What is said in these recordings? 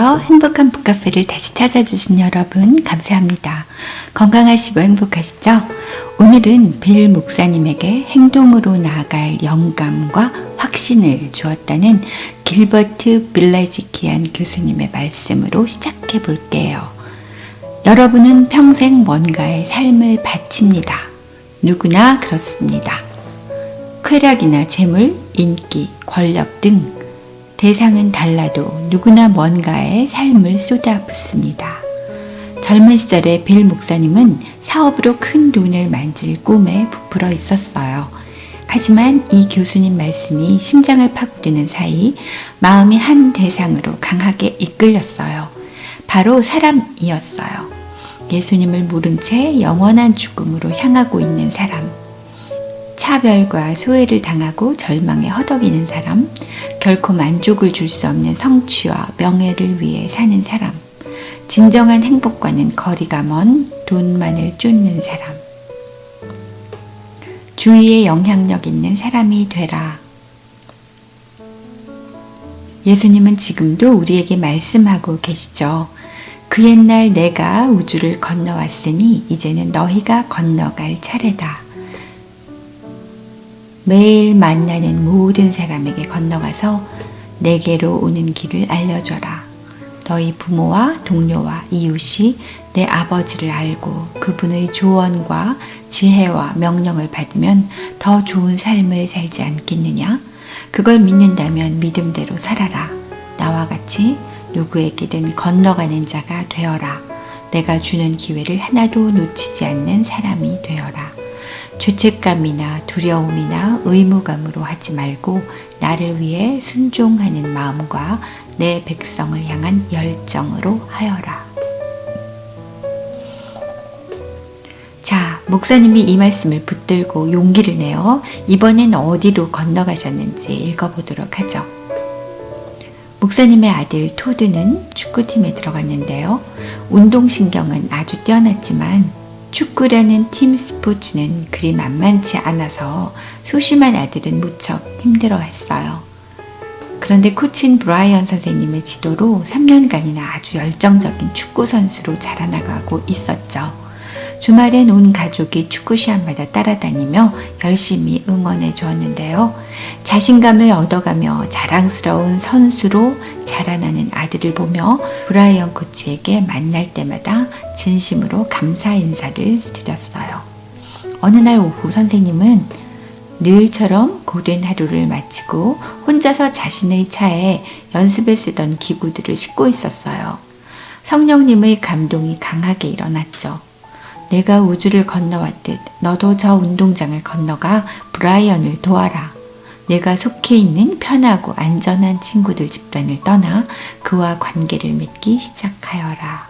안녕하세요. 행복한 북카페를 다시 찾아주신 여러분, 감사합니다. 건강하시고 행복하시죠? 오늘은 빌 목사님에게 행동으로 나아갈 영감과 확신을 주었다는 길버트 빌라지키안 교수님의 말씀으로 시작해 볼게요. 여러분은 평생 뭔가의 삶을 바칩니다. 누구나 그렇습니다. 쾌락이나 재물, 인기, 권력 등 대상은 달라도 누구나 뭔가에 삶을 쏟아붓습니다. 젊은 시절에 빌 목사님은 사업으로 큰 돈을 만질 꿈에 부풀어 있었어요. 하지만 이 교수님 말씀이 심장을 파고드는 사이 마음이 한 대상으로 강하게 이끌렸어요. 바로 사람이었어요. 예수님을 모른 채 영원한 죽음으로 향하고 있는 사람. 차별과 소외를 당하고 절망에 허덕이는 사람, 결코 만족을 줄 수 없는 성취와 명예를 위해 사는 사람, 진정한 행복과는 거리가 먼 돈만을 쫓는 사람, 주위에 영향력 있는 사람이 되라. 예수님은 지금도 우리에게 말씀하고 계시죠. 그 옛날 내가 우주를 건너왔으니 이제는 너희가 건너갈 차례다. 매일 만나는 모든 사람에게 건너가서 내게로 오는 길을 알려줘라. 너희 부모와 동료와 이웃이 내 아버지를 알고 그분의 조언과 지혜와 명령을 받으면 더 좋은 삶을 살지 않겠느냐? 그걸 믿는다면 믿음대로 살아라. 나와 같이 누구에게든 건너가는 자가 되어라. 내가 주는 기회를 하나도 놓치지 않는 사람이 되어라. 죄책감이나 두려움이나 의무감으로 하지 말고 나를 위해 순종하는 마음과 내 백성을 향한 열정으로 하여라. 자, 목사님이 이 말씀을 붙들고 용기를 내어 이번엔 어디로 건너가셨는지 읽어보도록 하죠. 목사님의 아들 토드는 축구팀에 들어갔는데요. 운동신경은 아주 뛰어났지만 축구라는 팀 스포츠는 그리 만만치 않아서 소심한 아들은 무척 힘들어 했어요. 그런데 코친 브라이언 선생님의 지도로 3년간이나 아주 열정적인 축구 선수로 자라나가고 있었죠. 주말엔 온 가족이 축구 시합마다 따라다니며 열심히 응원해 주었는데요. 자신감을 얻어가며 자랑스러운 선수로 자라나는 아들을 보며 브라이언 코치에게 만날 때마다 진심으로 감사 인사를 드렸어요. 어느 날 오후 선생님은 늘처럼 고된 하루를 마치고 혼자서 자신의 차에 연습에 쓰던 기구들을 싣고 있었어요. 성령님의 감동이 강하게 일어났죠. 내가 우주를 건너왔듯 너도 저 운동장을 건너가 브라이언을 도와라. 내가 속해 있는 편하고 안전한 친구들 집단을 떠나 그와 관계를 맺기 시작하여라.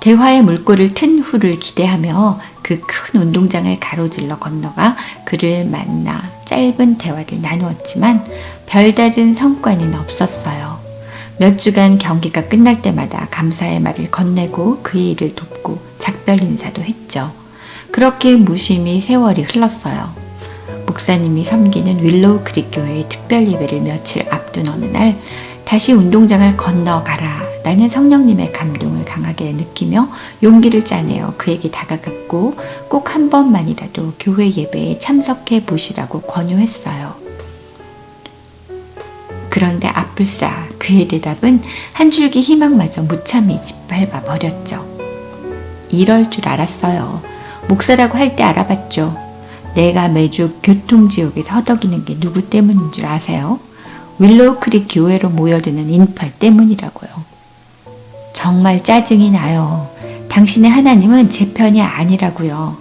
대화의 물꼬를 튼 후를 기대하며 그 큰 운동장을 가로질러 건너가 그를 만나 짧은 대화를 나누었지만 별다른 성과는 없었어요. 몇 주간 경기가 끝날 때마다 감사의 말을 건네고 그의 일을 돕고 작별 인사도 했죠. 그렇게 무심히 세월이 흘렀어요. 목사님이 섬기는 윌로우 크릭 교회의 특별 예배를 며칠 앞둔 어느 날 다시 운동장을 건너가라 라는 성령님의 감동을 강하게 느끼며 용기를 짜내어 그에게 다가갔고 꼭 한 번만이라도 교회 예배에 참석해 보시라고 권유했어요. 그런데 아뿔싸 그의 대답은 한 줄기 희망마저 무참히 짓밟아 버렸죠. 이럴 줄 알았어요. 목사라고 할 때 알아봤죠. 내가 매주 교통지옥에서 허덕이는 게 누구 때문인 줄 아세요? 윌로우 크릭 교회로 모여드는 인팔 때문이라고요. 정말 짜증이 나요. 당신의 하나님은 제 편이 아니라고요.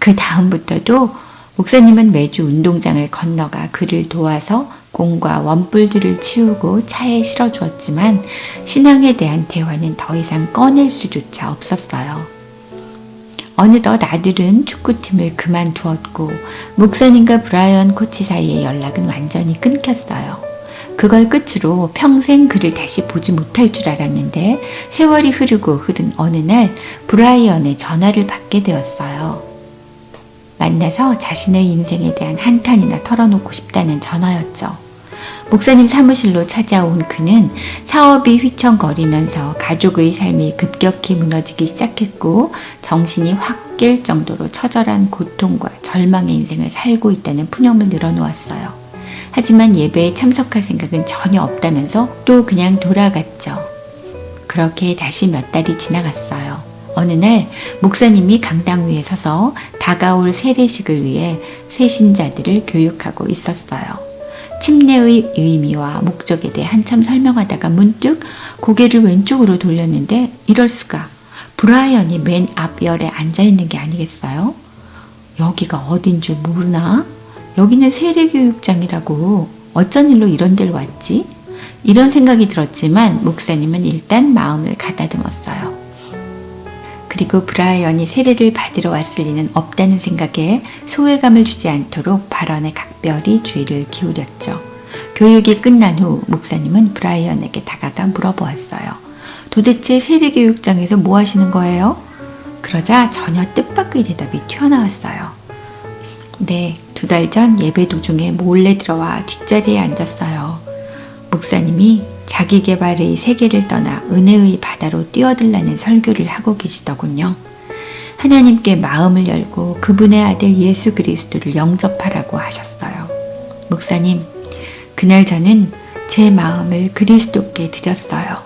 그 다음부터도 목사님은 매주 운동장을 건너가 그를 도와서 공과 원뿔들을 치우고 차에 실어 주었지만 신앙에 대한 대화는 더 이상 꺼낼 수조차 없었어요. 어느덧 아들은 축구팀을 그만두었고 목사님과 브라이언 코치 사이의 연락은 완전히 끊겼어요. 그걸 끝으로 평생 그를 다시 보지 못할 줄 알았는데 세월이 흐르고 흐른 어느 날 브라이언의 전화를 받게 되었어요. 만나서 자신의 인생에 대한 한탄이나 털어놓고 싶다는 전화였죠. 목사님 사무실로 찾아온 그는 사업이 휘청거리면서 가족의 삶이 급격히 무너지기 시작했고 정신이 확 깰 정도로 처절한 고통과 절망의 인생을 살고 있다는 푸념을 늘어놓았어요. 하지만 예배에 참석할 생각은 전혀 없다면서 또 그냥 돌아갔죠. 그렇게 다시 몇 달이 지나갔어요. 어느 날 목사님이 강당 위에 서서 다가올 세례식을 위해 새신자들을 교육하고 있었어요. 침례의 의미와 목적에 대해 한참 설명하다가 문득 고개를 왼쪽으로 돌렸는데 이럴 수가 브라이언이 맨 앞 열에 앉아 있는 게 아니겠어요? 여기가 어딘 줄 모르나? 여기는 세례교육장이라고 어쩐 일로 이런 데를 왔지? 이런 생각이 들었지만 목사님은 일단 마음을 가다듬었어요. 그리고 브라이언이 세례를 받으러 왔을 리는 없다는 생각에 소외감을 주지 않도록 발언에 각 별히 주의를 기울였죠. 교육이 끝난 후 목사님은 브라이언에게 다가가 물어보았어요. 도대체 세례교육장에서 뭐 하시는 거예요? 그러자 전혀 뜻밖의 대답이 튀어나왔어요. 네, 두 달 전 예배 도중에 몰래 들어와 뒷자리에 앉았어요. 목사님이 자기 개발의 세계를 떠나 은혜의 바다로 뛰어들라는 설교를 하고 계시더군요. 하나님께 마음을 열고 그분의 아들 예수 그리스도를 영접하라고 하셨어요. 목사님, 그날 저는 제 마음을 그리스도께 드렸어요.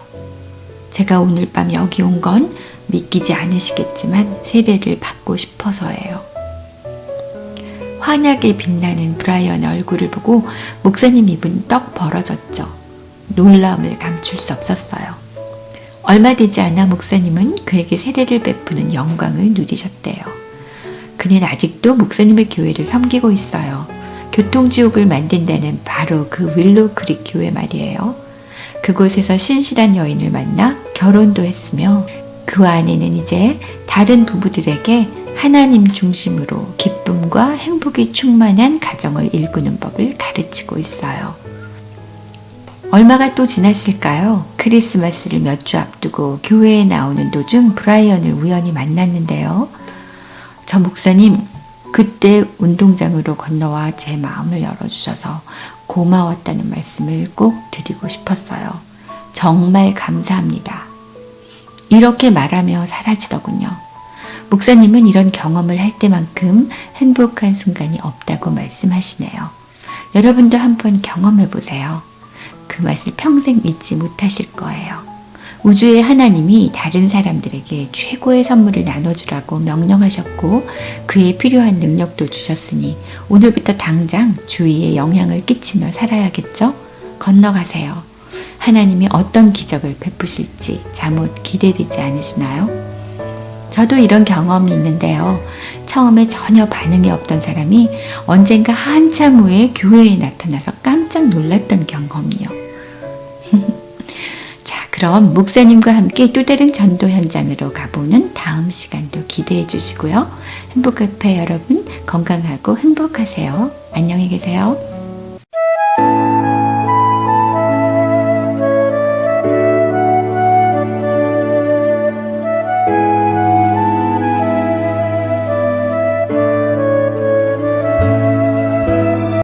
제가 오늘 밤 여기 온 건 믿기지 않으시겠지만 세례를 받고 싶어서예요. 환하게 빛나는 브라이언의 얼굴을 보고 목사님 입은 떡 벌어졌죠. 놀라움을 감출 수 없었어요. 얼마 되지 않아 목사님은 그에게 세례를 베푸는 영광을 누리셨대요. 그는 아직도 목사님의 교회를 섬기고 있어요. 교통지옥을 만든 데는 바로 그 윌로 크릭 교회 말이에요. 그곳에서 신실한 여인을 만나 결혼도 했으며 그 안에는 이제 다른 부부들에게 하나님 중심으로 기쁨과 행복이 충만한 가정을 일구는 법을 가르치고 있어요. 얼마가 또 지났을까요? 크리스마스를 몇 주 앞두고 교회에 나오는 도중 브라이언을 우연히 만났는데요. 저 목사님, 그때 운동장으로 건너와 제 마음을 열어주셔서 고마웠다는 말씀을 꼭 드리고 싶었어요. 정말 감사합니다. 이렇게 말하며 사라지더군요. 목사님은 이런 경험을 할 때만큼 행복한 순간이 없다고 말씀하시네요. 여러분도 한번 경험해 보세요. 그 맛을 평생 잊지 못하실 거예요. 우주의 하나님이 다른 사람들에게 최고의 선물을 나눠주라고 명령하셨고 그에 필요한 능력도 주셨으니 오늘부터 당장 주위에 영향을 끼치며 살아야겠죠? 건너가세요. 하나님이 어떤 기적을 베푸실지 잠옷 기대되지 않으시나요? 저도 이런 경험이 있는데요. 처음에 전혀 반응이 없던 사람이 언젠가 한참 후에 교회에 나타나서 깜짝 놀랐던 경험이요. 자, 그럼 목사님과 함께 또 다른 전도 현장으로 가보는 다음 시간도 기대해 주시고요. 행복카페 여러분 건강하고 행복하세요. 안녕히 계세요.